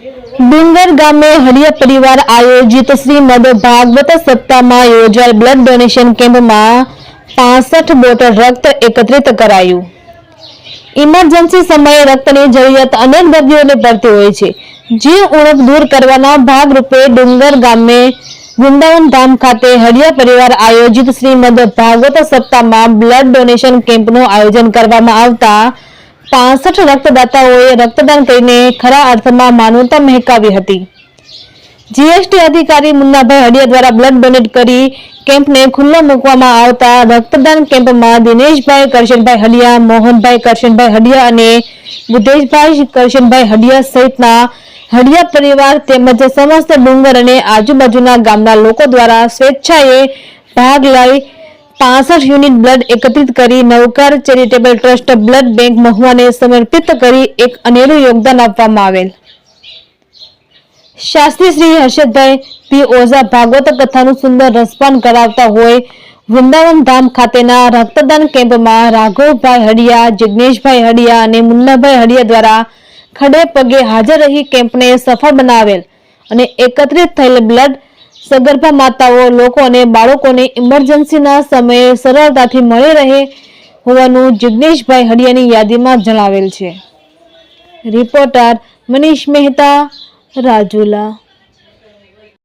ડુંગર ગામે હરિય પરિવાર આયોજિત શ્રીમદ ભાગવત સપ્તાહમાં યોજાયેલ બ્લડ ડોનેશન કેમ્પમાં પાસઠ બોટલ રક્ત એકત્રિત કરાયું. ઇમરજન્સી સમયે રક્તની જરૂરિયાત અનેક દર્દીઓને પડતી હોય છે. જે ઉણપ દૂર કરવાના ભાગરૂપે ડુંગર ગામે વૃંદાવન ધામ ખાતે હરિયા પરિવાર આયોજિત શ્રીમદ ભાગવત સપ્તાહમાં બ્લડ ડોનેશન કેમ્પનું આયોજન કરવામાં આવતા પાસઠ રક્તદાતાઓએ રક્તદાન કરીને ખરા અર્થમાં માનવતા મહેકાવી હતી. જીએસટી અધિકારી મુન્નાભાઈ હડિયા દ્વારા બ્લડ ડોનેટ કરી કેમ્પને ખુલ્લો મૂકવામાં આવતા રક્તદાન કેમ્પમાં દિનેશભાઈ કરશનભાઈ હડિયા, મોહનભાઈ કરશનભાઈ હડિયા અને બુદ્ધેશભાઈ કરશનભાઈ હડિયા સહિતના હડિયા પરિવાર તેમજ સમસ્ત ડુંગર અને આજુબાજુના ગામના લોકો દ્વારા સ્વેચ્છાએ ભાગ લઈ પાસઠ યુનિટ બ્લડ એકત્રિત કરી Navkar charitable trust blood bank મહુવાને સમર્પિત કરી એક અનેરું યોગદાન આપવામાં આવેલ. શાસ્ત્રી શ્રી હર્ષદભાઈ પી. ઓઝા ભાગવત કથાનું સુંદર રસપાન કરાવતા હોય વૃંદાવન ધામ ખાતેના રક્તદાન કેમ્પમાં રાઘવભાઈ હડિયા જિજ્ઞેશભાઈ હડિયા અને મુન્નાભાઈ હડિયા દ્વારા ખડે પગે હાજર રહી કેમ્પને સફળ બનાવેલ અને એકત્રિત થયેલ બ્લડ સગર્ભા માતાઓ, લોકો અને બાળકોને ઇમરજન્સીના સમયે સરળતાથી મળી રહે હોવાનું જિજ્ઞેશભાઈ હડિયાની યાદીમાં જણાવેલ છે. રિપોર્ટર મનીષ મહેતા, રાજુલા.